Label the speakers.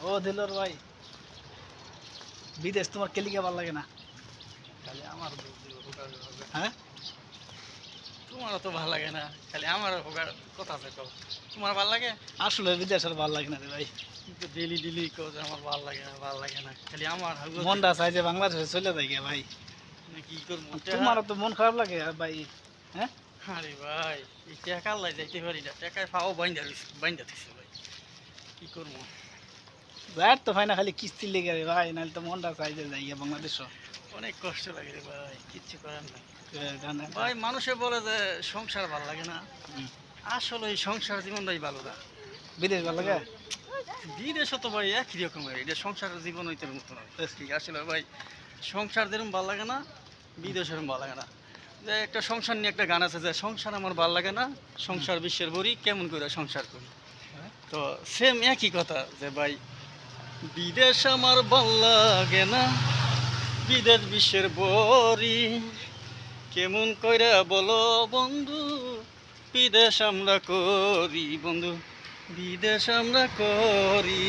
Speaker 1: ও দিলর ভাই বিদেশ তোমার কেলিকা ভালো লাগে না?
Speaker 2: খালি আমার
Speaker 1: হ্যাঁ?
Speaker 2: তোমারও তো ভালো লাগে না খালি আমার হোকার কথা আছে কও। তোমার ভালো লাগে?
Speaker 1: আসলে বিদেশ আর ভালো লাগে না রে ভাই।
Speaker 2: কিন্তু ডেলি ডেলি কও যে আমার ভালো লাগে না ভালো লাগে না। খালি আমার
Speaker 1: মনটা চাই যে বাংলাদেশে চলে যায় গিয়া ভাই।
Speaker 2: কি করব?
Speaker 1: তোমারও তো মন খারাপ লাগে ভাই হ্যাঁ?
Speaker 2: আরে ভাই এই টাকা লাই যাইতে পারি না। টাকায় পাও বাইন্দা বাইন্দা দিছে ভাই। কি করব?
Speaker 1: যার তো ভাই না খালি কিস্তি লেগে রে ভাই নাহলে তো মনটা চাই যে যাই গিয়া বাংলাদেশ
Speaker 2: অনেক কষ্ট লাগে রে ভাই কিচ্ছু করার নাই। ভাই মানুষে বলে যে সংসার ভালো লাগে না। আসলে এই সংসার জীবনটাই ভালো না।
Speaker 1: বিদেশ ভালো লাগে?
Speaker 2: বিদেশে তো ভাই একই রকমের এটা সংসার জীবন হইতে মতো না। আসলে ভাই? সংসার যেরকম ভালো লাগে না বিদেশ এরকম ভালো লাগে না। যে একটা সংসার নিয়ে একটা গান আছে যে সংসার আমার ভালো লাগে না সংসার বিশ্বের বড়ি কেমন করে সংসার করি? তো সেম একই কথা যে ভাই বিদেশ আমার ভালো লাগে না। বিদেশ বিশ্বের বরি কেমন কইরা বলো বন্ধু, বিদেশ আমরা করি বন্ধু, বিদেশ আমরা করি।